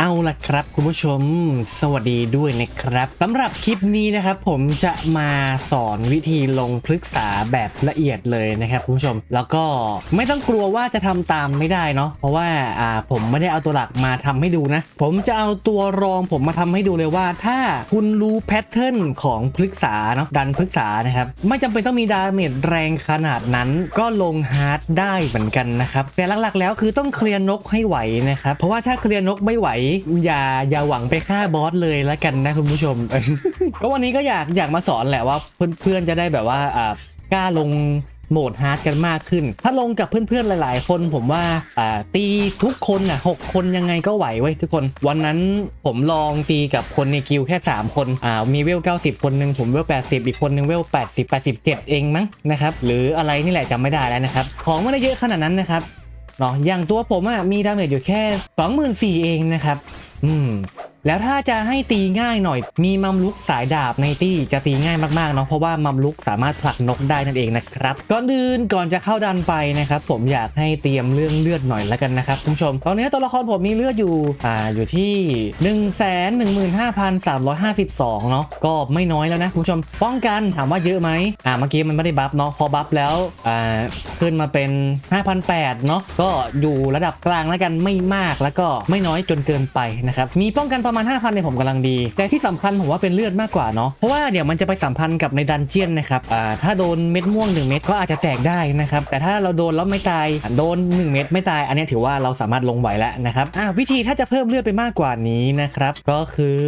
เอาล่ะครับคุณผู้ชมสวัสดีด้วยนะครับสำหรับคลิปนี้นะครับ ผมจะมาสอนวิธีลงพฤกษาแบบละเอียดเลยนะครับคุณผู้ชม แล้วก็ไม่ต้องกลัวว่าจะทำตามไม่ได้เนาะเพราะว่าอ่าผมไม่ได้เอาตัวหลักมาทำให้ดูนะ ผมจะเอาตัวรองผมมาทำให้ดูเลยว่า ถ้าคุณรู้แพทเทิร์นของพฤกษาเนาะดันพฤกษานะครับไม่จำเป็นต้องมีดาเมจแรงขนาดนั้น ก็ลงฮาร์ดได้เหมือนกันนะครับแต่หลักๆ แล้วคือต้องเคลียร์นกให้ไหวนะครับเพราะว่าถ้าเคลียร์นกไม่ไหวอย่าอย่าหวังไปฆ่าบอสเลยและกันนะคุณผู้ชม ก็วันนี้ก็อยากอยากมาสอนแหละว่าเพื่อนๆจะได้แบบว่าอ่ากล้าลงโหมดฮาร์ดกันมากขึ้น ถ้าลงกับเพื่อนๆ หลาย ๆ คนผมว่าอ่าตีทุกคนอะหกคนยังไงก็ไหวไว้ยทุกคน วันนั้นผมลองตีกับคนในกิลแค่ 3 คนอ่ามีเวล 90 คนหนึ่งผมเวล 80 อีกคนหนึ่งเวล 80 87 เองมั้งนะครับ หรืออะไรนี่แหละจำไม่ได้แล้วนะครับ ของไม่ได้เยอะขนาดนั้นนะครับ เนาะอย่างตัวผมอะมีดาเมจอยู่แค่ 24,000เองนะครับ อืม แล้วถ้าจะให้ตีง่ายหน่อย มีมัมลุกสายดาบในตี้จะตีง่ายมากๆเนาะเพราะว่ามัมลุกสามารถผลักนกได้นั่นเองนะครับก่อนอื่นก่อนจะเข้าดันไปนะครับผมอยากให้เตรียมเรื่องเลือดหน่อยแล้วกันนะครับคุณผู้ชม ตอนนี้ตัวละครผมมีเลือดอยู่อ่าอยู่ที่ 1 1 5 3 5 2เนาะก็ไม่น้อยแล้วนะคุณผู้ชม ป้องกันถามว่าเยอะไหมอ่าเมื่อกี้มันไม่ได้บัฟเนาะพอบัฟแล้วอ่าขึ้นมาเป็น 5,800เนาะก็อยู่ระดับกลางแล้วกันไม่มากแล้วก็ไม่น้อยจนเกินไปนะครับมีป้องกันประมาณ 5,000ในยผมกำลังดี แต่ที่สำคัญผมว่าเป็นเลือดมากกว่าเนาะเพราะว่าเดี๋ยวมันจะไปสัมพันธ์กับในดันเจียนนะครับอ่าถ้าโดนเม็ดม่วง 1 เม็ดก็อาจจะแตกได้นะครับแต่ถ้าเราโดนแล้วไม่ตายโดน 1 เม็ดไม่ตาย อันนี้ถือว่าเราสามารถลงไหวแล้วนะครับอ่าวิธีถ้าจะเพิ่มเลือดไปมากกว่านี้นะครับก็คือ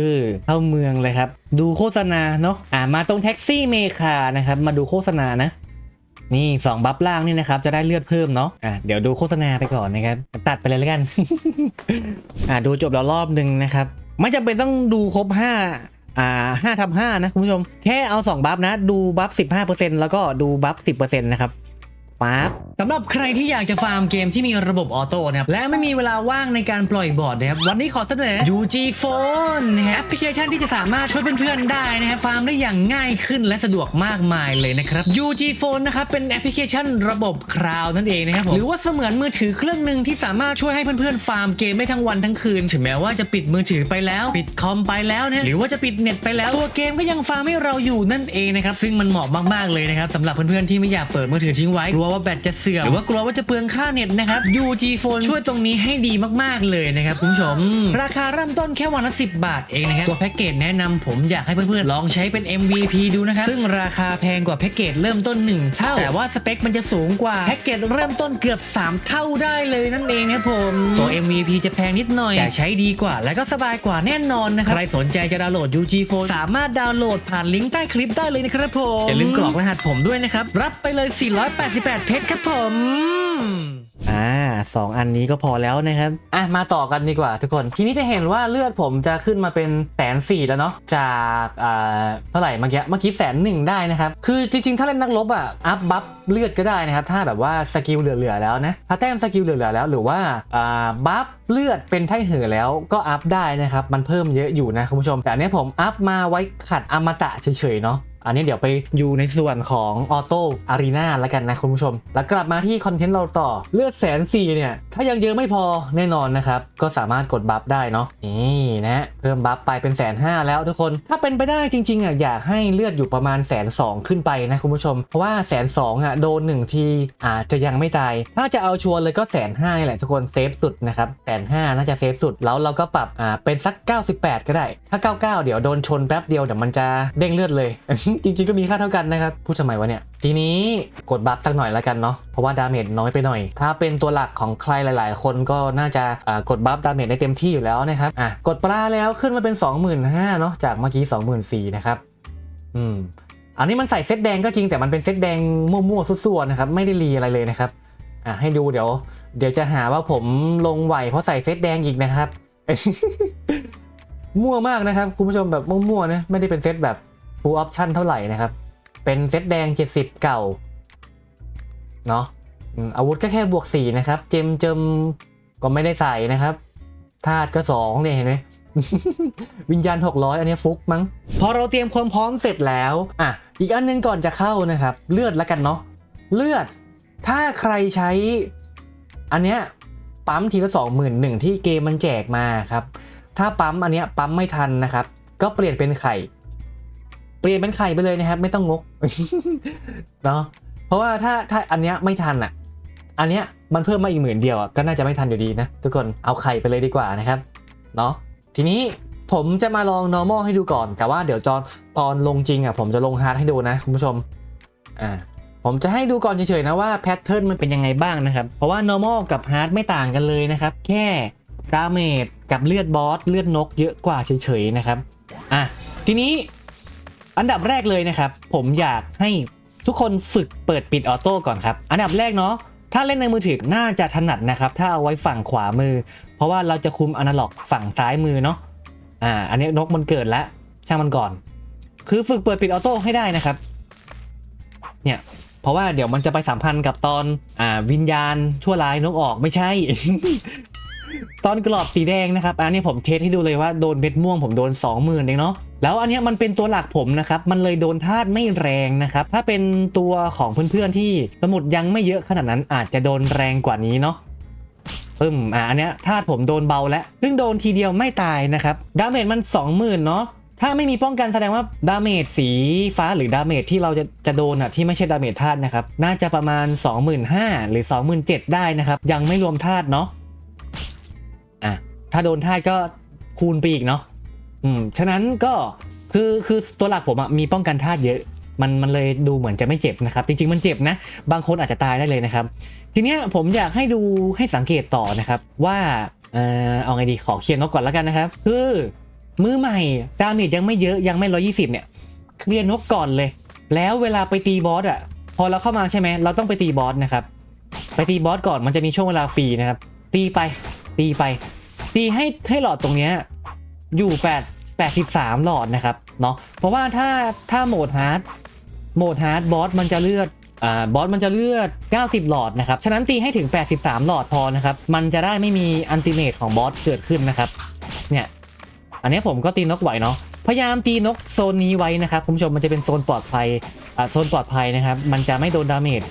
เข้าเมืองเลยครับดูโฆษณาเนาะอ่ามาตรงแท็กซี่เมคานะครับมาดูโฆษณานะนี่2บัฟล่างนี่นะครับจะได้เลือดเพิ่มเนาะอะเดี๋ยวดูโฆษณาไปก่อนนะครับ ตัดไปเลยแล้วกัน อะดูจบแล้วรอบหนึ่งนะครับ ไม่จำเป็นต้องดูครบ 5 อ่า5ทับ5นะคุณผู้ชม แค่เอา 2 บัฟนะ ดูบัฟ 15%แล้วก็ดูบัฟ 10%นะครับ ปั๊บสำหรับใครที่อยากจะฟาร์มเกมที่มีระบบออโต้นะครับและไม่มีเวลาว่างในการปล่อยบอร์ดนะครับวันนี้ขอเสนอ UG Phone นะครับแอปพลิเคชันที่จะสามารถช่วยเพื่อนๆได้นะครับฟาร์มได้อย่างง่ายขึ้นและสะดวกมากมายเลยนะครับ UG Phone นะครับเป็นแอปพลิเคชันระบบคลาวด์นั่นเองนะครับผมหรือว่าเสมือนมือถือเครื่องหนึ่งที่สามารถช่วยให้เพื่อนๆฟาร์มเกมได้ทั้งวันทั้งคืน ถึงแม้ว่าจะปิดมือถือไปแล้ว ปิดคอมไปแล้วนะหรือว่าจะปิดเน็ตไปแล้วตัวเกมก็ยังฟาร์มให้เราอยู่นั่นเองนะครับซึ่งมันเหมาะมากๆเลยนะครับสำหรับเพื่อนๆที่ไม่อยากเปิดมือถือทิ้งไว้กลัวว่าแบตจะเสื่อมหรือว่ากลัวว่าจะเปลืองค่าเน็ตนะครับ UG Phone ช่วยตรงนี้ให้ดีมากๆเลยนะครับคุณผู้ชม ราคาเริ่มต้นแค่วันละ 10 บาทเองนะครับ ตัวแพ็กเกจแนะนำผมอยากให้เพื่อนๆ ลองใช้เป็น MVP ดูนะครับ ซึ่งราคาแพงกว่าแพ็กเกจเริ่มต้น 1 เท่า แต่ว่าสเปคมันจะสูงกว่าแพ็กเกจเริ่มต้นเกือบ 3 เท่าได้เลยนั่นเองนะครับผม ตัว MVP จะแพงนิดหน่อยแต่ใช้ดีกว่า และก็สบายกว่าแน่นอนนะครับใครสนใจจะดาวน์โหลด UG Phone สามารถดาวน์โหลดผ่านลิงก์ใต้คลิปได้เลยนะครับผมอย่าลืมกรอกรหัสผมด้วยนะครับรับไปเลย 488เพชรครับผมอ่าสองอันนี้ก็พอแล้วนะครับ อะ มาต่อกันดีกว่าทุกคน ทีนี้จะเห็นว่าเลือดผมจะขึ้นมาเป็นแสนสี่แล้วเนาะ จากอ่าเท่าไหร่เมื่อกี้ เมื่อกี้แสนหนึ่งได้นะครับ คือจริงๆ ถ้าเล่นนักรบอะ อัพบัฟเลือดก็ได้นะครับ ถ้าแบบว่าสกิลเหลือๆแล้วนะ ถ้าแต้มสกิลเหลือๆแล้วหรือว่าอ่าบัฟเลือดเป็นไพ่เหือแล้วก็อัพได้นะครับ มันเพิ่มเยอะอยู่นะคุณผู้ชม แต่อันนี้ผมอัพมาไว้ขัดอมตะเฉยๆเนาะ อันนี้เดี๋ยวไปอยู่ในส่วนของออโต้อารีนาแล้วกันนะคุณผู้ชม แล้วกลับมาที่คอนเทนต์เราต่อเลือดแสนสี่เนี่ย ถ้ายังเยอะไม่พอแน่นอนนะครับ ก็สามารถกดบัฟได้เนาะนี่นะเพิ่มบัฟไปเป็นแสนห้าแล้วทุกคน ถ้าเป็นไปได้จริงๆอะอยากให้เลือดอยู่ประมาณแสนสองขึ้นไปนะคุณผู้ชม เพราะว่าแสนสองอะโดนหนึ่งทีอาจจะยังไม่ตาย ถ้าจะเอาชัวร์เลยก็แสนห้าแหละทุกคนเซฟสุดนะครับแสนห้าน่าจะเซฟสุดแล้วเราก็ปรับอ่าเป็นสัก 98 ก็ได้ ถ้า 99 เดี๋ยวโดนชนแป๊บเดียวเดี๋ยวมันจะเด้งเลือดเลยจริง ๆ ก็มีค่าเท่ากันนะครับ พูดทำไมวะเนี่ย ทีนี้กดบัฟสักหน่อยแล้วกันเนาะ เพราะว่าดาเมจน้อยไปหน่อย ถ้าเป็นตัวหลักของใครหลาย ๆ คนก็น่าจะกดบัฟดาเมจได้เต็มที่อยู่แล้วนะครับ อะ กดปลาแล้วขึ้นมาเป็น 25,000เนาะ จากเมื่อกี้ 24,000นะครับ อืม อันนี้มันใส่เซตแดงก็จริงแต่มันเป็นเซตแดงมั่วๆซั่วๆนะครับ ไม่ได้รีอะไรเลยนะครับ อะให้ดูเดี๋ยว เดี๋ยวจะหาว่าผมลงไหวเพราะใส่เซตแดงอีกนะครับมั่วมากนะครับ คุณผู้ชมแบบมั่วๆนะไม่ได้เป็นเซตแบบ full option เท่าไหร่นะครับ เป็นเซตแดง 70 เก่า เนาะอาวุธก็แค่บวก 4 นะครับ เจมเจมก็ไม่ได้ใส่นะครับ ธาตุก็ 2 เนี่ยเห็นไหมวิญญาณ 600 อันนี้ฟุกมั้ง พอเราเตรียมความพร้อมเสร็จแล้ว อะ อีกอันหนึงก่อนจะเข้านะครับ เลือดล้วกันเนาะ เลือด ถ้าใครใช้ อันเนี้ยปั๊มทีละสองหมื่นหนึ่งที่เกมมันแจกมาครับ ถ้าปั๊มอันเนี้ยปั๊มไม่ทันนะครับ ก็เปลี่ยนเป็นไข่ ปลี่ยนเป็นไข่ไปเลยนะครับ ไม่ต้องงกเนาะเพราะว่าถ้าถ้าอันเนี้ยไม่ทันอะ อันเนี้ยมันเพิ่มมาอีกหมื่นเดียวอะก็น่าจะไม่ทันอยู่ดีนะทุกคนเอาไข่ไปเลยดีกว่านะครับเนาะทีนี้ผมจะมาลอง normal ให้ดูก่อน แต่ว่าเดี๋ยวจอนตอนลงจริงอะผมจะลง hard ให้ดูนะคุณผู้ชมอ่าผมจะให้ดูก่อนเฉยๆนะว่าแพทเทิร์นมันเป็นยังไงบ้างนะครับ เพราะว่า normal กับ hard ไม่ต่างกันเลยนะครับ แค่ดาเมจกับเลือดบอสเลือดนกเยอะกว่าเฉยๆนะครับอะทีนี้ อันดับแรกเลยนะครับ ผมอยากให้ทุกคนฝึกเปิดปิดออโต้ก่อนครับ อันดับแรกเนาะถ้าเล่นในมือถือน่าจะถนัดนะครับ ถ้าเอาไว้ฝั่งขวามือ เพราะว่าเราจะคุมอนาล็อกฝั่งซ้ายมือเนาะอ่า อันนี้นกมันเกิดแล้วช่างมันก่อน คือฝึกเปิดปิดออโต้ให้ได้นะครับ เนี่ย เพราะว่าเดี๋ยวมันจะไปสัมพันธ์กับตอนอ่าวิญญาณชั่วร้ายนกออกไม่ใช่ ตอนกรอบสีแดงนะครับ อันนี้ผมเทสให้ดูเลยว่าโดนเม็ดม่วงผมโดน 20,000เองเนาะ แล้วอันนี้มันเป็นตัวหลักผมนะครับ มันเลยโดนธาตุไม่แรงนะครับ ถ้าเป็นตัวของเพื่อนๆที่สมุดยังไม่เยอะขนาดนั้นอาจจะโดนแรงกว่านี้เนาะปึ้มอะอันเนี้ยธาตุผมโดนเบาแล้ว ซึ่งโดนทีเดียวไม่ตายนะครับ ดาเมจมัน 20,000 เนาะ ถ้าไม่มีป้องกันแสดงว่าดาเมจสีฟ้าหรือดาเมจที่เราจะจะโดนอะที่ไม่ใช่ดาเมจธาตุนะครับ น่าจะประมาณ 25,000 หรือ 27,000 ได้นะครับ ยังไม่รวมธาตุเนาะ อะ ถ้าโดนธาตุก็คูณไปอีกเนาะ อืมฉะนั้นก็คือคือตัวหลักผมอะมีป้องกันธาตุเยอะมันมันเลยดูเหมือนจะไม่เจ็บนะครับ จริง ๆ มันเจ็บนะ บางคนอาจจะตายได้เลยนะครับ ทีเนี้ยผมอยากให้ดูให้สังเกตต่อนะครับ ว่าเออเอาไงดีขอเคลียร์นกก่อนแล้วกันนะครับ คือมือใหม่ดาเมจยังไม่เยอะยังไม่120เนี่ยเคลียร์นกก่อนเลย แล้วเวลาไปตีบอสอะพอเราเข้ามาใช่ไหมเราต้องไปตีบอสนะครับ ไปตีบอสก่อนมันจะมีช่วงเวลาฟรีนะครับ ตีไปตีไป ตีให้ให้หลอดตรงเนี้ยอยู่8 83 หลอดนะครับเนาะเพราะว่าถ้าถ้าโหมดฮาร์ดโหมดฮาร์ดบอสมันจะเลือดอ่าบอสมันจะเลือด 90 หลอดนะครับฉะนั้นตีให้ถึง 83 หลอดพอนะครับมันจะได้ไม่มีอันติเมตของบอสเกิดขึ้นนะครับเนี่ยอันนี้ผมก็ตีนกไหวเนาะพยายามตีนกโซนนี้ไว้นะครับคุณผู้ชมมันจะเป็นโซนปลอดภัยอ่าโซนปลอดภัยนะครับ มันจะไม่โดนดาเมจ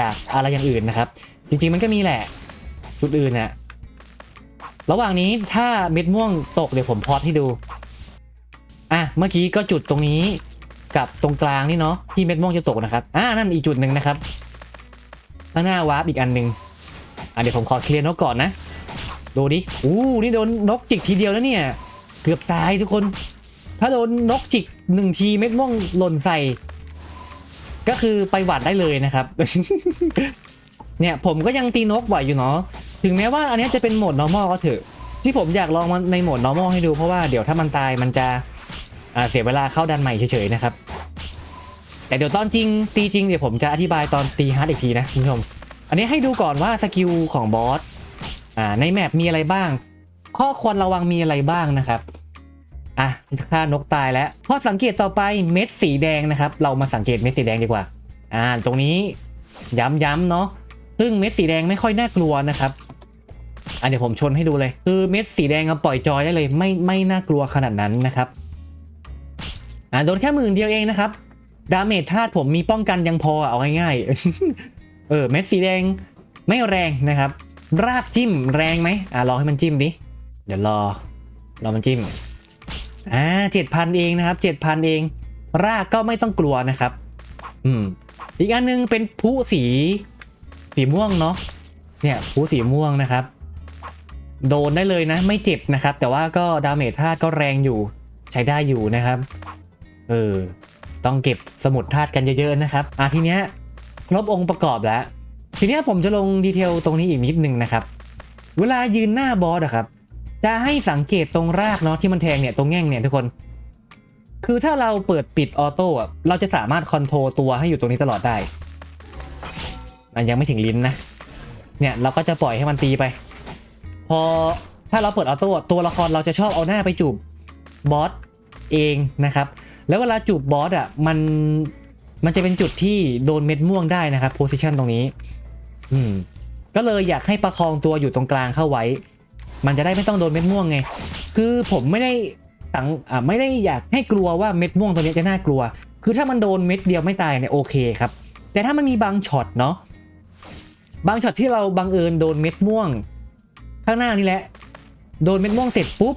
จากอะไรอย่างอื่นนะครับ จริงๆมันก็มีแหละจุดอื่นเนี่ยระหว่างนี้ถ้าเม็ดม่วงตกเดี๋ยวผมพอดให้ดู อะเมื่อกี้ก็จุดตรงนี้กับตรงกลางนี่เนาะที่เม็ดม่วงจะตกนะครับอ่านั่นอีกจุดหนึ่งนะครับข้างหน้าวาร์ปอีกอันหนึ่งอะเดี๋ยวผมขอเคลียร์นกก่อนนะดูดิอู้นี่โดนนกจิกทีเดียวแล้วเนี่ยเกือบตายทุกคน ถ้าโดนนกจิกหนึ่งทีเม็ดม่วงหล่นใส่ ก็คือไปหวัดได้เลยนะครับ เนี่ยผมก็ยังตีนกไหวอยู่เนาะถึงแม้ว่าอันนี้จะเป็นโหมด normal ก็เถอะที่ผมอยากลองมันในโหมด normal ให้ดูเพราะว่าเดี๋ยวถ้ามันตายมันจะ เสียเวลาเข้าดันใหม่เฉยๆนะครับ แต่เดี๋ยวตอนจริงตีจริงเดี๋ยวผมจะอธิบายตอนตีฮาร์ดอีกทีนะคุณผู้ชม อันนี้ให้ดูก่อนว่าสกิลของบอสอ่าในแมปมีอะไรบ้าง ข้อควรระวังมีอะไรบ้างนะครับอะค่านกตายแล้วข้อสังเกตต่อไปเม็ดสีแดงนะครับ เรามาสังเกตเม็ดสีแดงดีกว่า อ่า ตรงนี้ย้ำๆเนาะซึ่งเม็ดสีแดงไม่ค่อยน่ากลัวนะครับอะเดี๋ยวผมชนให้ดูเลย คือเม็ดสีแดงเอาปล่อยจอยได้เลย ไม่ไม่น่ากลัวขนาดนั้นนะครับ อ่าโดนแค่หมื่นเดียวเองนะครับ ดาเมจธาตุผมมีป้องกันยังพอเอาง่ายๆ เออเม็ดสีแดงไม่แรงนะครับ รากจิ้มแรงไหมอะลองให้มันจิ้มดิ เดี๋ยวรอ รอมันจิ้ม อ่าเจ็ดพันเองนะครับเจ็ดพันเอง รากก็ไม่ต้องกลัวนะครับ อืม อีกอันนึงเป็นผู้สีสีม่วงเนาะ เนี่ยผู้สีม่วงนะครับ โดนได้เลยนะ ไม่เจ็บนะครับ แต่ว่าก็ดาเมจธาตุก็แรงอยู่ ใช้ได้อยู่นะครับ เออ ต้องเก็บสมุดธาตุกันเยอะๆนะครับ อะทีเนี้ยครบองค์ประกอบแล้ว ทีเนี้ยผมจะลงดีเทลตรงนี้อีกนิดนึงนะครับ เวลายืนหน้าบอสอะครับ จะให้สังเกตตรงรากเนาะที่มันแทงเนี่ยตรงแง่งเนี่ยทุกคน คือถ้าเราเปิดปิดออโต้อะเราจะสามารถคอนโทรลตัวให้อยู่ตรงนี้ตลอดได้มันยังไม่ถึงลิ้นนะ เนี่ยเราก็จะปล่อยให้มันตีไป พอถ้าเราเปิดออโต้ตัวละครเราจะชอบเอาหน้าไปจูบบอสเองนะครับ แล้วเวลาจูบบอสอะมันมันจะเป็นจุดที่โดนเม็ดม่วงได้นะครับโพซิชันตรงนี้ อืม ก็เลยอยากให้ประคองตัวอยู่ตรงกลางเข้าไว้ มันจะได้ไม่ต้องโดนเม็ดม่วงไง คือผมไม่ได้ตังอ่าไม่ได้อยากให้กลัวว่าเม็ดม่วงตัวนี้จะน่ากลัว คือถ้ามันโดนเม็ดเดียวไม่ตายเนี่ยโอเคครับ แต่ถ้ามันมีบางช็อตเนาะ บางช็อตที่เราบังเอิญโดนเม็ดม่วง ข้างหน้านี่แหละ โดนเม็ดม่วงเสร็จปุ๊บ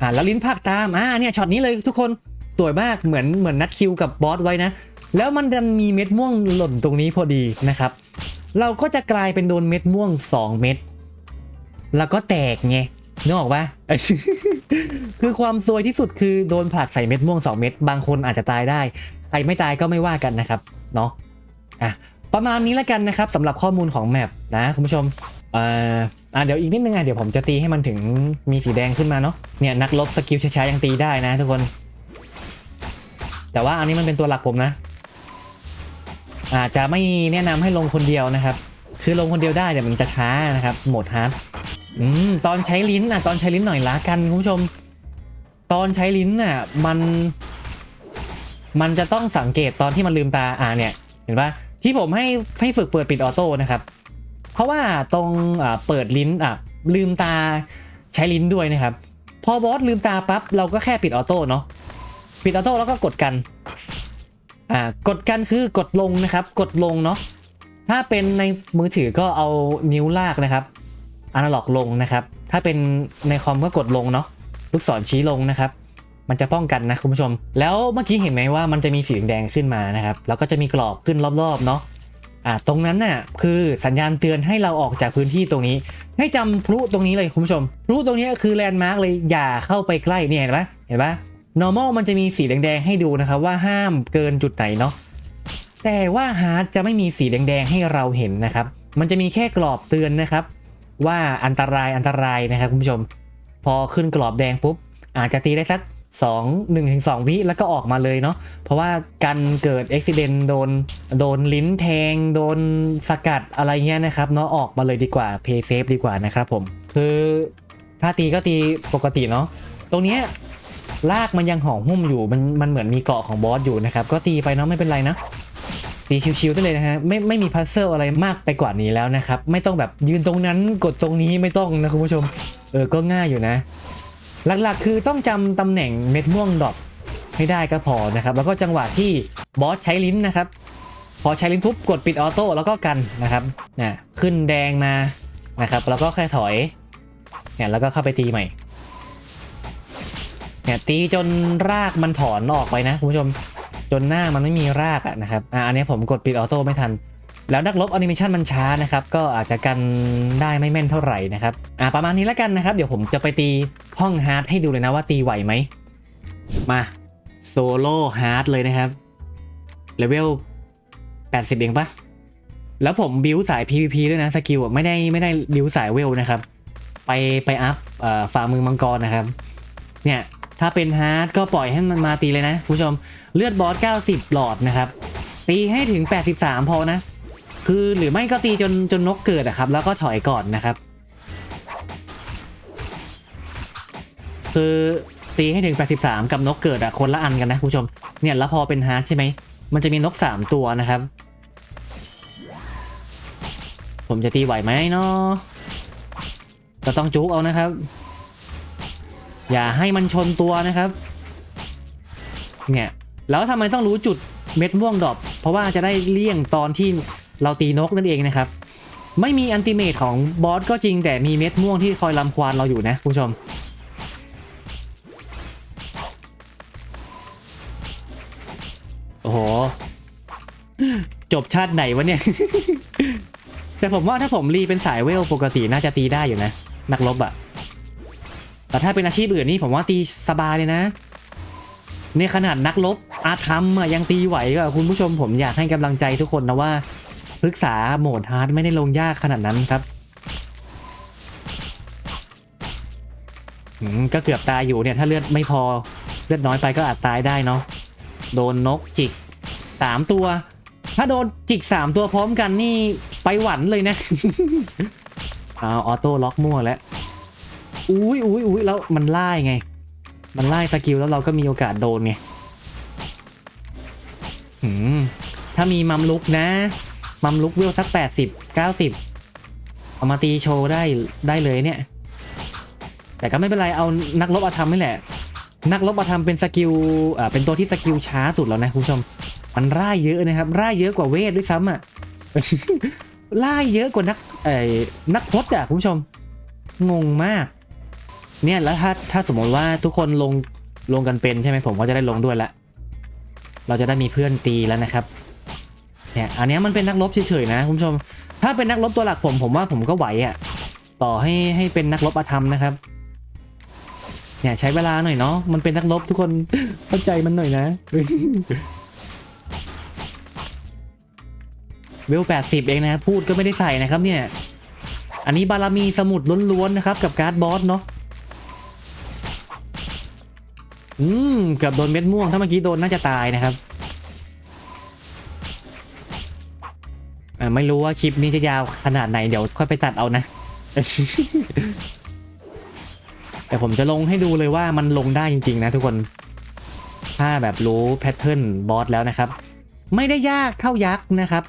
อ่าแล้วลิ้นภาคตามอ่าเนี่ยช็อตนี้เลยทุกคนสวยมากเหมือนเหมือนนัดคิวกับบอสไว้นะ แล้วมันดันมีเม็ดม่วงหล่นตรงนี้พอดีนะครับ เราก็จะกลายเป็นโดนเม็ดม่วง 2 เม็ดแล้วก็แตกไงนึกออกปะคือความซวยที่สุดคือโดนผลักใส่เม็ดม่วง 2 เม็ดบางคนอาจจะตายได้ใครไม่ตายก็ไม่ว่ากันนะครับเนาะอะประมาณนี้แล้วกันนะครับสำหรับข้อมูลของแมปนะคุณผู้ชม อ่ออะเดี๋ยวอีกนิดนึงอะเดี๋ยวผมจะตีให้มันถึงมีสีแดงขึ้นมาเนาะเนี่ยนักลบสกิลช้าๆยังตีได้นะทุกคน แต่ว่าอันนี้มันเป็นตัวหลักผมนะ อาจจะไม่แนะนำให้ลงคนเดียวนะครับ คือลงคนเดียวได้แต่มันจะช้านะครับโหมดฮาร์ดอืมตอนใช้ลิ้นอะตอนใช้ลิ้นหน่อยละกันคุณผู้ชม ตอนใช้ลิ้นน่ะมัน มันจะต้องสังเกตตอนที่มันลืมตาอ่าเนี่ย เห็นปะที่ผมให้ให้ฝึกเปิดปิดออโต้นะครับ เพราะว่าตรงอ่าเปิดลิ้นอะลืมตาใช้ลิ้นด้วยนะครับ พอบอสลืมตาปั๊บเราก็แค่ปิดออโต้เนาะปิดออโต้แล้วก็กดกันอ่ากดกันคือกดลงนะครับ กดลงเนาะถ้าเป็นในมือถือก็เอานิ้วลากนะครับอนาล็อกลงนะครับ ถ้าเป็นในคอมก็กดลงเนาะลูกศรชี้ลงนะครับ มันจะป้องกันนะคุณผู้ชม แล้วเมื่อกี้เห็นไหมว่ามันจะมีสีแดงขึ้นมานะครับ แล้วก็จะมีกรอบขึ้นรอบๆเนาะ อ่าตรงนั้นน่ะคือสัญญาณเตือนให้เราออกจากพื้นที่ตรงนี้ ให้จำพลุตรงนี้เลยคุณผู้ชม พลุตรงนี้คือแลนด์มาร์กเลยอย่าเข้าไปใกล้เนี่ยเห็นปะเห็นปะ normal มันจะมีสีแดงๆให้ดูนะครับว่าห้ามเกินจุดไหนเนาะแต่ว่า hard จะไม่มีสีแดงๆให้เราเห็นนะครับ มันจะมีแค่กรอบเตือนนะครับ ว่าอันตรายอันตรายนะครับคุณผู้ชม พอขึ้นกรอบแดงปุ๊บอาจจะตีได้สัก 2 1ถึง2วิแล้วก็ออกมาเลยเนาะเพราะว่ากันเกิดอุบิเหตุโดนโดนลิ้นแทง โดนสกัดอะไรเงี้ยนะครับเนาะออกมาเลยดีกว่า play safe ดีกว่านะครับผมคือถ้าตีก็ตีปกติเนาะตรงเนี้ยลากมันยังห่อหุ้มอยู่มันมันเหมือนมีเกาะของบอสอยู่นะครับก็ตีไปเนาะไม่เป็นไรนะตีชิวๆได้เลยนะฮะไม่ไม่มีพัซเซิลอะไรมากไปกว่านี้แล้วนะครับ ไม่ต้องแบบยืนตรงนั้นกดตรงนี้ไม่ต้องนะคุณผู้ชม เออก็ง่ายอยู่นะ หลักๆ คือต้องจำตำแหน่งเม็ดม่วงดอกให้ได้ก็พอนะครับ แล้วก็จังหวะที่บอสใช้ลิ้นนะครับ พอใช้ลิ้นทุบกดปิดออโต้แล้วก็กันนะครับนี่ขึ้นแดงมานะครับ แล้วก็แค่ถอยเนี่ยแล้วก็เข้าไปตีใหม่เนี่ยตีจนรากมันถอนออกไปนะคุณผู้ชมจนหน้ามันไม่มีรากอะนะครับอ่าอันนี้ผมกดปิดออโต้ไม่ทัน แล้วนักลบแอนิเมชันมันช้านะครับ ก็อาจจะกันได้ไม่แม่นเท่าไหร่นะครับ อ่าประมาณนี้แล้วกันนะครับ เดี๋ยวผมจะไปตีห้องฮาร์ดให้ดูเลยนะว่าตีไหวไหม มาโซโล่ฮาร์ดเลยนะครับเลเวล80 เองปะแล้วผมบิวสาย PVP ด้วยนะสกิลไม่ได้ไม่ได้บิวสายเวลนะครับ ไปไปอัพฝ่ามือมังกรนะครับ เนี่ยถ้าเป็นฮาร์ดก็ปล่อยให้มันมาตีเลยนะคุณผู้ชมเลือดบอส 90 หลอดนะครับ ตีให้ถึง 83 พอนะ คือหรือไม่ก็ตีจนจนนกเกิดอะครับ แล้วก็ถอยก่อนนะครับ คือตีให้ถึง 83 กับนกเกิดอะคนละอันกันนะคุณผู้ชม เนี่ยแล้วพอเป็นฮาร์ดใช่ไหม มันจะมีนก 3 ตัวนะครับ ผมจะตีไหวไหมเนาะก็ต้องจุกเอานะครับ อย่าให้มันชนตัวนะครับ เนี่ย แล้วทำไมต้องรู้จุดเม็ดม่วงดอปเพราะว่าจะได้เลี่ยงตอนที่ เราตีนกนั่นเองนะครับ ไม่มีอันติเมตของบอสก็จริงแต่มีเม็ดม่วงที่คอยลำควานเราอยู่นะคุณผู้ชมโอ้โห จบชาติไหนวะเนี่ย แต่ผมว่าถ้าผมรีเป็นสายเวลปกติน่าจะตีได้อยู่นะ นักรบอะแต่ถ้าเป็นอาชีพอื่นนี่ผมว่าตีสบายเลยนะในขนาดนักรบอาธรรมอะยังตีไหวก็คุณผู้ชมผมอยากให้กำลังใจทุกคนนะว่า ปรึกษาโหมดฮาร์ดไม่ได้ลงยากขนาดนั้นครับอืมก็เกือบตายอยู่เนี่ย ถ้าเลือดไม่พอเลือดน้อยไปก็อาจตายได้เนาะโดนนกจิกสามตัว ถ้าโดนจิกสามตัวพร้อมกันนี่ไปหวันเลยนะเอาออโต้ล็อกมั่วแล้วอุ้ยอุ้ยอุ้ยแล้วมันไล่ไง มันไล่สกิลแล้วเราก็มีโอกาสโดนไงถ้ามีมัมลุกนะ มัมลุกเวลสักแปดสิบเก้าสิบเอามาตีโชว์ได้ได้เลยเนี่ย แต่ก็ไม่เป็นไรเอานักรบอาธรรมนี่แหละ นักรบอาธรรมเป็นสกิลอ่าเป็นตัวที่สกิลช้าสุดแล้วนะคุณผู้ชม มันร่ายเยอะนะครับ ร่ายเยอะกว่าเวทด้วยซ้ำอะร่ายเยอะกว่านักเอ่นักพจน์อะคุณผู้ชม งงมาก เนี่ยแล้วถ้าถ้าสมมติว่าทุกคนลงลงกันเป็นใช่ไหมผมก็จะได้ลงด้วยละ เราจะได้มีเพื่อนตีแล้วนะครับ เนี่ยอันนี้มันเป็นนักรบเฉยๆนะคุณผู้ชม ถ้าเป็นนักรบตัวหลักผมผมว่าผมก็ไหวอะ่ะต่อให้ให้เป็นนักรบอาธรรมนะครับ เนี่ยใช้เวลาหน่อยเนาะมันเป็นนักรบทุกคนเข้าใจมันหน่อยนะเวล80เองนะพูดก็ไม่ได้ใส่นะครับเนี่ย อันนี้บารมีสมุดล้วนๆนะครับ กับการ์ดบอสเนาะอืมเกือบโดนเม็ดม่วงถ้าเมื่อกี้โดนน่าจะตายนะครับ อไม่รู้ว่าคลิปนี้จะยาวขนาดไหนเดี๋ยวค่อยไปตัดเอานะ แต่ผมจะลงให้ดูเลยว่ามันลงได้จริง ๆ นะทุกคน ถ้าแบบรู้แพทเทิร์นบอสแล้วนะครับ ไม่ได้ยากเท่ายักษ์นะครับ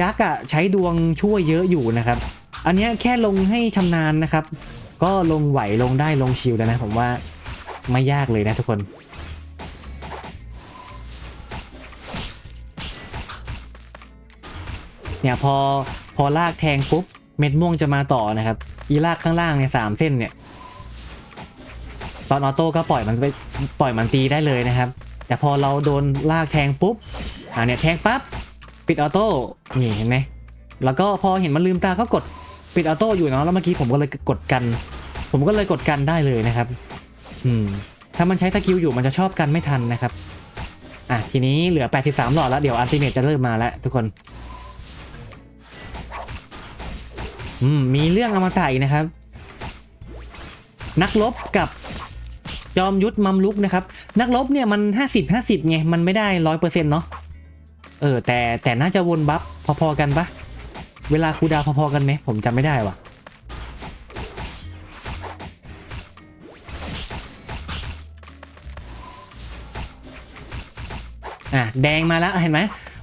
ยักษ์อะใช้ดวงช่วยเยอะอยู่นะครับ อันนี้แค่ลงให้ชำนาญนะครับ ก็ลงไหวลงได้ลงชิลแล้วนะผมว่าไม่ยากเลยนะทุกคน เนี่ยพอพอลากแทงปุ๊บเม็ดม่วงจะมาต่อนะครับ อีลากข้างล่างเนี่ยสามเส้นเนี่ย ตอนออโต้ก็ปล่อยมันไปปล่อยมันตีได้เลยนะครับ แต่พอเราโดนลากแทงปุ๊บอ่าเนี่ยแทงปั๊บปิดออโต้นี่เห็นไหมแล้วก็พอเห็นมันลืมตาก็กดปิดออโต้อยู่เนาะแล้วเมื่อกี้ผมก็เลยกดกัน ผมก็เลยกดกันได้เลยนะครับ อืมถ้ามันใช้สกิลอยู่มันจะชอบกันไม่ทันนะครับอะทีนี้เหลือ 83 หลอดแล้วเดี๋ยวอัลติเมทจะเริ่มมาแล้วทุกคน มมีเรื่องอมตะอีกนะครับ นักรบกับจอมยุทธมัมลุกนะครับ นักรบเนี่ยมัน 50 50ไงมันไม่ได้ร้อยเปอร์เซ็นต์เนาะเออแต่แต่น่าจะวนบัฟพอๆกันปะเวลาคูดาวพอๆกันไหมผมจำไม่ได้ว่ะอะแดงมาแล้วเห็นไหม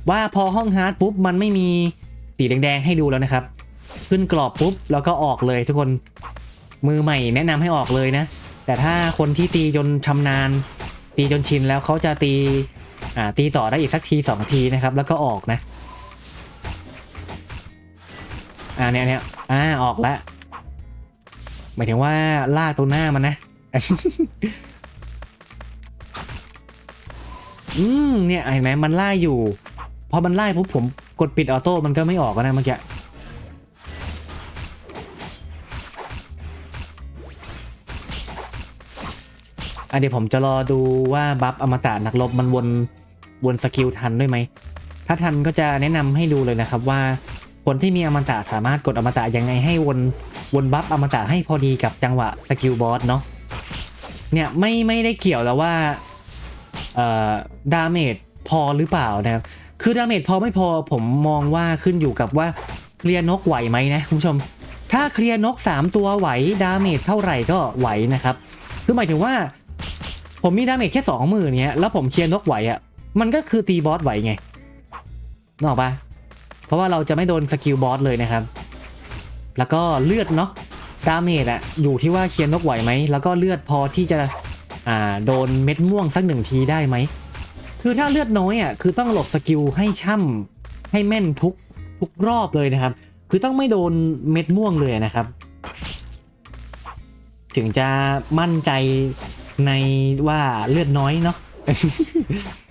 ว่าพอห้องฮาร์ดปุ๊บมันไม่มีสีแดงๆให้ดูแล้วนะครับ ขึ้นกรอบปุ๊บแล้วก็ออกเลยทุกคนมือใหม่แนะนำให้ออกเลยนะ แต่ถ้าคนที่ตีจนชำนาญ ตีจนชินแล้วเขาจะตีอ่าตีต่อได้อีกสักทีสองทีนะครับ แล้วก็ออกนะอ่าเนี่ยเนี่ยอ่าออกแล้วหมายถึงว่าลากตัวหน้ามันนะอืมเนี่ยเห็นไหมมันไล่อยู่ พอมันไล่ปุ๊บผมกดปิดออโต้มันก็ไม่ออกแล้วนะเมื่อกี้ อะเดี๋ยวผมจะรอดูว่าบัฟอมตะนักรบมันวนวนสกิลทันด้วยไหม ถ้าทันก็จะแนะนำให้ดูเลยนะครับว่า คนที่มีอมตะสามารถกดอมตะยังไงให้วนวนบัฟอมตะให้พอดีกับจังหวะสกิลบอสเนาะ เนี่ยไม่ไม่ได้เกี่ยวแล้วว่าเอ่อดาเมจพอหรือเปล่านะครับ คือดาเมจพอไม่พอผมมองว่าขึ้นอยู่กับว่าเคลียร์นกไหวไหมนะคุณผู้ชม ถ้าเคลียร์นก 3 ตัวไหวดาเมจเท่าไหร่ก็ไหวนะครับ คือหมายถึงว่า ผมมีดาเมจแค่สองหมื่นเนี้ยแล้วผมเคลียร์นกไหวอะ่ะมันก็คือตีบอสไหวไงนึกออกปะเพราะว่าเราจะไม่โดนสกิลบอสเลยนะครับ แล้วก็เลือดเนาะดาเมจอะอยู่ที่ว่าเคลียร์นกไหวไหมแล้วก็เลือดพอที่จะอ่าโดนเม็ดม่วงสักหนึ่งทีได้ไหมคือถ้าเลือดน้อยอะคือต้องหลบสกิลให้ช่ำให้แม่นทุกทุกรอบเลยนะครับ คือต้องไม่โดนเม็ดม่วงเลยนะครับ ถึงจะมั่นใจ ในว่าเลือดน้อยเนาะ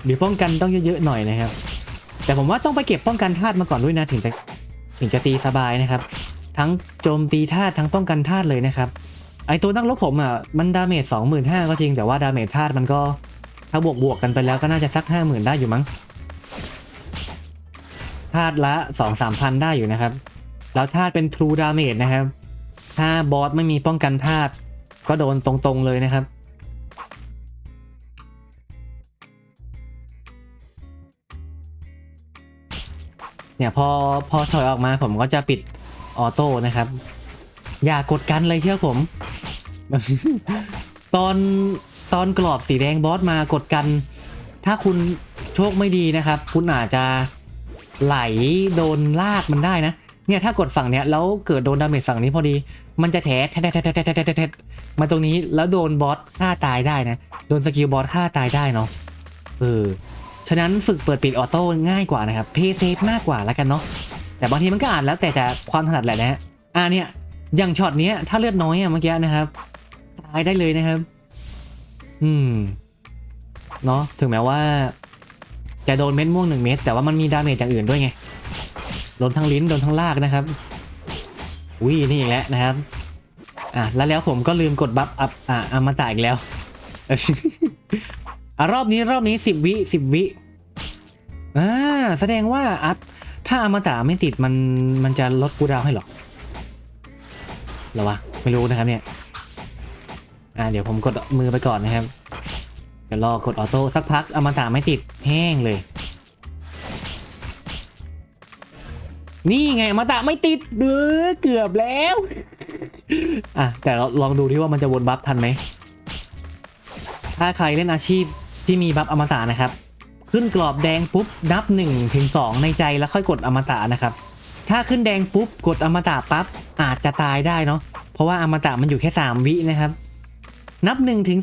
เดี๋ยวป้องกันต้องเยอะๆหน่อยนะครับ แต่ผมว่าต้องไปเก็บป้องกันธาตุมาก่อนด้วยนะถึงจะถึงจะตีสบายนะครับ ทั้งโจมตีธาตุทั้งป้องกันธาตุเลยนะครับไอตัวนักรบผมอะมันดาเมจสองหมื่นห้าก็จริงแต่ว่าดาเมจธาตุมันก็ถ้าบวกบวกกันไปแล้วก็น่าจะสักห้าหมื่นได้อยู่มั้งธาตุละสองสามพันได้อยู่นะครับ แล้วธาตุเป็น True Damage นะครับ ถ้าบอสไม่มีป้องกันธาตุก็โดนตรงๆเลยนะครับ เนี่ยพอพอถอยออกมาผมก็จะปิดออโต้นะครับ อย่ากดกันเลยเชื่อผม ตอนตอนกรอบสีแดงบอสมากดกัน ถ้าคุณโชคไม่ดีนะครับ คุณอาจจะไหลโดนลากมันได้นะ เนี่ยถ้ากดฝั่งเนี้ยแล้วเกิดโดนดาเมจฝั่งนี้พอดี มันจะแถแทะแทะแทะแทะแทะแทะแทะมาตรงนี้แล้วโดนบอสฆ่าตายได้นะ โดนสกิลบอสฆ่าตายได้เนาะเออ ฉะนั้นฝึกเปิดปิดออโต้ง่ายกว่านะครับเพย์เซฟมากกว่าแล้วกันเนาะแต่บางทีมันก็อาจแล้วแต่จะความถนัดแหละนะฮะอ่าเนี่ยอย่างช็อตเนี้ยถ้าเลือดน้อยอะเมื่อกี้นะครับตายได้เลยนะครับ อืมเนาะถึงแม้ว่าจะโดนเม็ดม่วงหนึ่งเม็ดแต่ว่ามันมีดาเมจอย่างอื่นด้วยไงโดนทั้งลิ้นโดนทั้งลากนะครับอุ้ยนี่อีกแล้วนะครับ อะแล้วแล้วผมก็ลืมกดบัฟอัพอะอมตะอีกแล้ว อะรอบนี้รอบนี้สิบวิสิบวิอ่าแสดงว่าอัพถ้าอมตะไม่ติดมันมันจะลดกูดาวให้หรอหรอวะไม่รู้นะครับเนี่ยอ่าเดี๋ยวผมกดมือไปก่อนนะครับเดี๋ยวรอกดออโต้สักพักอมตะไม่ติดแห้งเลย นี่ไงอมตะไม่ติดเด้อเกือบแล้วอะแต่ลองดูที่ว่ามันจะวนบัฟทันไหมถ้าใครเล่นอาชีพ ที่มีบัฟอมตะนะครับ ขึ้นกรอบแดงปุ๊บนับ1ถึง2ในใจแล้วค่อยกดอมตะนะครับ ถ้าขึ้นแดงปุ๊บกดอมตะปั๊บอาจจะตายได้เนาะเพราะว่าอมตะมันอยู่แค่ 3 วินะครับ นับ1ถึง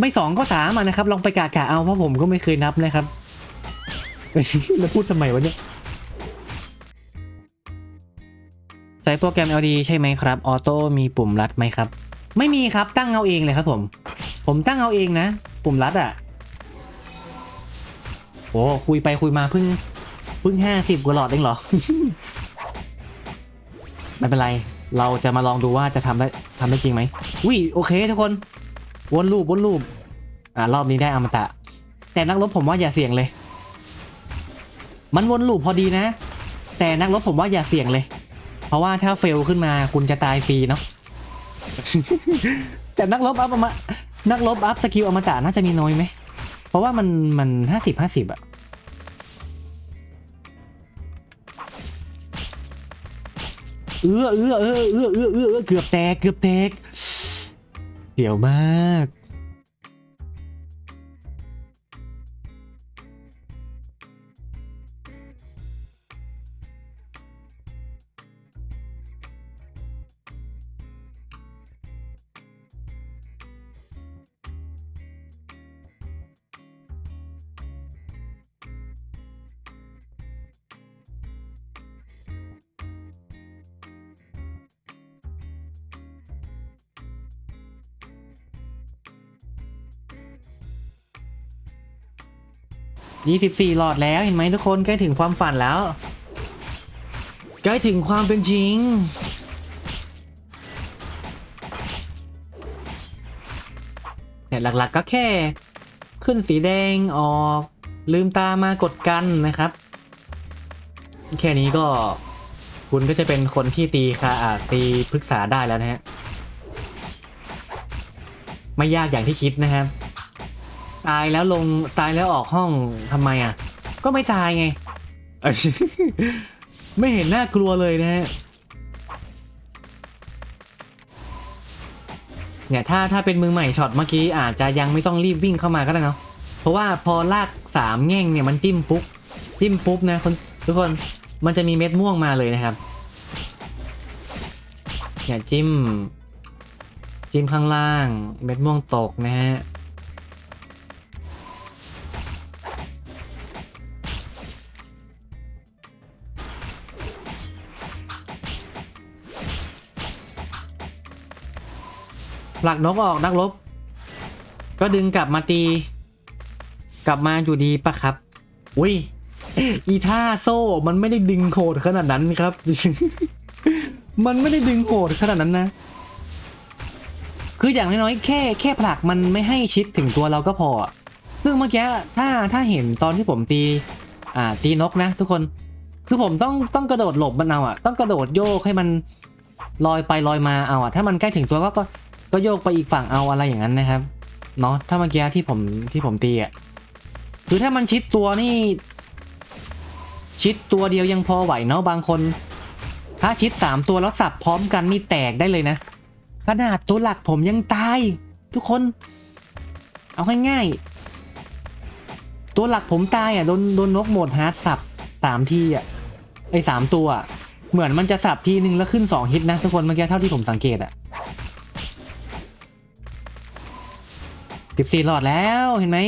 ไม่ 2 ก็3อะนะครับ ลองไปกะกะเอาเพราะผมก็ไม่เคยนับนะครับแล้วพูดทำไมวะเนี่ยใช้โปรแกรม LD ใช่ไหมครับ ออโต้มีปุ่มลัดไหมครับ ไม่มีครับตั้งเอาเองเลยครับผม ผมตั้งเอาเองนะ ปุ่มลัดอะ่ะ โอ้คุยไปคุยมาเพิ่งเพิ่งห้าสิบกว่าหลอดเองเหรอ ไม่เป็นไร เราจะมาลองดูว่าจะทำได้ทำได้จริงไหมวิโอเคทุกคน วนลูปวนลูป อ่ารอบนี้ได้อมตะ แต่นักรบผมว่าอย่าเสี่ยงเลย มันวนลูปพอดีนะ แต่นักรบผมว่าอย่าเสี่ยงเลย เพราะว่าถ้าเฟลขึ้นมาคุณจะตายฟรีเนาะ แต่นักรบอัพอมะนักรบอัพสกิลอมตะน่าจะมีน้อยไหม เพราะว่ามันมันห้าสิบห้าสิบอะเอื้อเอื้อเอื้อเอื้อเอื้อเอื้อเอื้อเกือบแตกเกือบแตกเดี๋ยวมาก 24 หลอดแล้วเห็นไหมทุกคนใกล้ถึงความฝันแล้ว ใกล้ถึงความเป็นจริง เนี่ยหลักๆก็แค่ ขึ้นสีแดงออกลืมตามากดกันนะครับ แค่นี้ก็คุณก็จะเป็นคนที่ตีค่ะตีพฤกษาได้แล้วนะฮะ ไม่ยากอย่างที่คิดนะครับ ตายแล้วลงตายแล้วออกห้องทำไมอะ ก็ไม่ตายไง ไม่เห็นน่ากลัวเลยนะฮะเนี่ยถ้าถ้าเป็นมือใหม่ช็อตเมื่อกี้อาจจะยังไม่ต้องรีบวิ่งเข้ามาก็ได้เนาะเพราะว่าพอลากสามแง่งเนี่ยมันจิ้มปุ๊บจิ้มปุ๊บนะคนทุกคนมันจะมีเม็ดม่วงมาเลยนะครับเนี่ยจิ้ม จิ้มข้างล่าง เม็ดม่วงตกนะฮะ ผลักนกออกนักรบก็ดึงกลับมาตี กลับมาอยู่ดีปะครับอุ้ยอีท่าโซ่มันไม่ได้ดึงโหดขนาดนั้นครับ มันไม่ได้ดึงโหดขนาดนั้นนะ คืออย่างน้อยๆแค่แค่ผลักมันไม่ให้ชิดถึงตัวเราก็พอ ซึ่งเมื่อกี้ถ้าถ้าเห็นตอนที่ผมตี อ่าตีนกนะ ทุกคน คือผมต้องต้องกระโดดหลบมันเอาอะ ต้องกระโดดโยกให้มันลอยไปลอยมาเอาอะ ถ้ามันใกล้ถึงตัวก็ ก็โยกไปอีกฝั่งเอาอะไรอย่างนั้นนะครับเนาะถ้าเมื่อกี้ที่ผมที่ผมตีอะคือถ้ามันชิดตัวนี่ ชิดตัวเดียวยังพอไหวเนาะบางคน ถ้าชิดสามตัวแล้วสับพร้อมกันนี่แตกได้เลยนะขนาดตัวหลักผมยังตาย ทุกคน เอาง่ายๆตัวหลักผมตายอะโดนโดนนกโหมดฮาร์ดสับสามทีอะไอ้สามตัว เหมือนมันจะสับทีนึงแล้วขึ้นสองฮิตนะทุกคนเมื่อกี้เท่าที่ผมสังเกตอะ สิบสี่หลอดแล้วเห็นไหม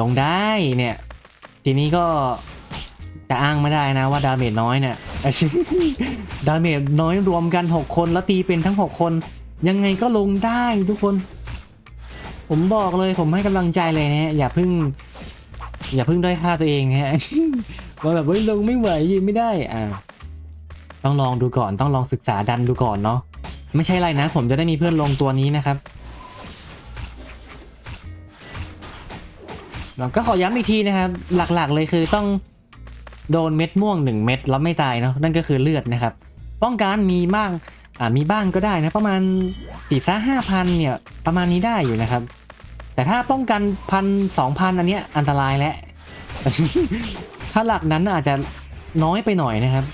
ลงได้เนี่ย ทีนี้ก็จะอ้างไม่ได้นะว่าดาเมจน้อยเนี่ยดาเมจน้อยรวมกัน 6 คนแล้วตีเป็นทั้ง 6 คน ยังไงก็ลงได้ทุกคน ผมบอกเลยผมให้กำลังใจเลยนะฮะอย่าเพึ่ง อย่าเพึ่งด้อยค่าตัวเองฮะว่าแบบเฮ้ยลงไม่ไหวยืนไม่ได้อ่าต้องลองดูก่อนต้องลองศึกษาดันดูก่อนเนาะ ไม่ใช่ไรนะ ผมจะได้มีเพื่อนลงตัวนี้นะครับแล้วก็ขอย้ำอีกทีนะครับ หลักๆเลยคือต้องโดนเม็ดม่วง 1 เม็ดแล้วไม่ตายเนาะนั่นก็คือเลือดนะครับ ป้องกันมีบ้างอ่ามีบ้างก็ได้นะประมาณสี่ซ่าห้าพันเนี่ยประมาณนี้ได้อยู่นะครับ แต่ถ้าป้องกันพันสองพันอันเนี้ยอันตรายแล้วถ้าหลักนั้นอาจจะน้อยไปหน่อยนะครับ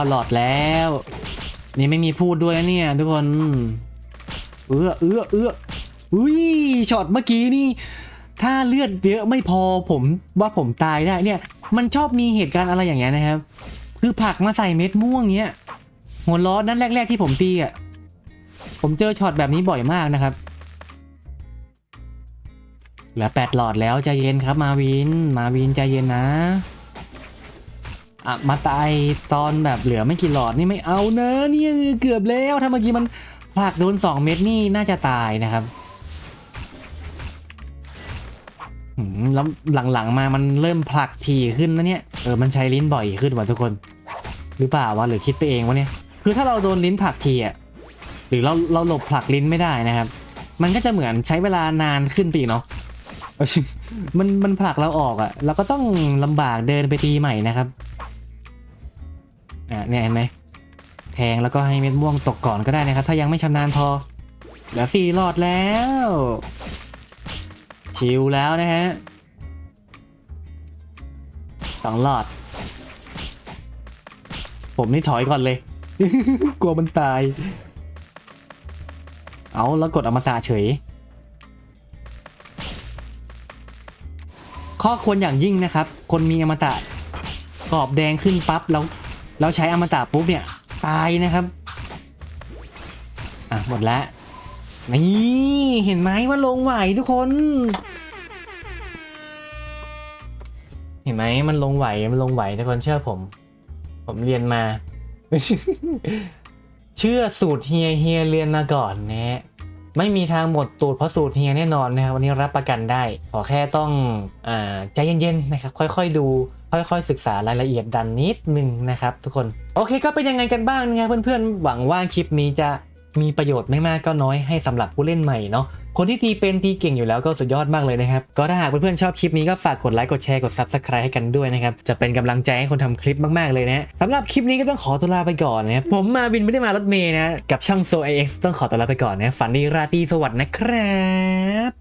เก้าหลอดแล้ว นี่ไม่มีพูดด้วยนะเนี่ย ทุกคน เอื้อเอื้อเอื้ออุ้ยช็อตเมื่อกี้นี่ ถ้าเลือดเยอะไม่พอผมว่าผมตายได้เนี่ย มันชอบมีเหตุการณ์อะไรอย่างเงี้ยนะครับ คือผักมาใส่เม็ดม่วงเนี้ยหัวล้อนั่นแรก ๆ ที่ผมตีอะผมเจอช็อตแบบนี้บ่อยมากนะครับเหลือแปดหลอดแล้วใจเย็นครับมาวิน มาวินใจเย็นนะ อะมาตายตอนแบบเหลือไม่กี่หลอดนี่ไม่เอานะเนี่ยเกือบแล้วถ้าเมื่อกี้มันผลักโดน 2 เม็ดนี่น่าจะตายนะครับแล้วหลังๆมามันเริ่มผลักถี่ขึ้นนะเนี่ยเออมันใช้ลิ้นบ่อยขึ้นว่ะทุกคน หรือเปล่าวะหรือคิดไปเองวะเนี่ยคือถ้าเราโดนลิ้นผลักทีอะหรือเราเราหลบผลักลิ้นไม่ได้นะครับ มันก็จะเหมือนใช้เวลานานขึ้นไปอีกเนาะมันมันผลักเราออกอะ่ะเราก็ต้องลำบากเดินไปตีใหม่นะครับ อะเนี่ยเห็นไหมแทงแล้วก็ให้เม็ดม่วงตกก่อนก็ได้นะครับ ถ้ายังไม่ชำนาญพอเหลือสี่หลอดแล้ว ชิวแล้วนะฮะสองหลอด ผมนี่ถอยก่อนเลย กลัวมันตาย เอาแล้วกดอมตะเฉย ข้อควรอย่างยิ่งนะครับ คนมีอมตะกรอบแดงขึ้นปั๊บแล้ว แล้วใช้อมตะปุ๊บเนี่ยตายนะครับ อะหมดแล้วนี่เห็นไหมว่าลงไหวทุกคน เห็นไหมมันลงไหวมันลงไหวทุกคนเชื่อผม ผมเรียนมา เชื่อสูตรเฮียเฮียเรียนมาก่อนนะไม่มีทางหมดตูดเพราะสูตรเฮียแน่นอนนะครับวันนี้รับประกันได้ ขอแค่ต้องอ่าใจเย็นๆนะครับ ค่อยๆดู ค่อยๆ ศึกษารายละเอียดดันนิดนึงนะครับทุกคน โอเคก็เป็นยังไงกันบ้างนะครับเพื่อนๆ หวังว่าคลิปนี้จะมีประโยชน์ไม่มากก็น้อยให้สำหรับผู้เล่นใหม่เนาะคนที่ตีเป็นตีเก่งอยู่แล้วก็สุดยอดมากเลยนะครับ ก็ถ้าหากเพื่อนๆชอบคลิปนี้ก็ฝากกดไลค์กดแชร์กด Subscribe ให้กันด้วยนะครับ จะเป็นกำลังใจให้คนทำคลิปมากๆเลยนะสำหรับคลิปนี้ก็ต้องขอตัวลาไปก่อนนะครับ ผมมาวินไม่ได้มารถเมย์นะ กับช่อง So IX ต้องขอตัวลาไปก่อนนะ ฝันดีราตรีสวัสดิ์นะครับ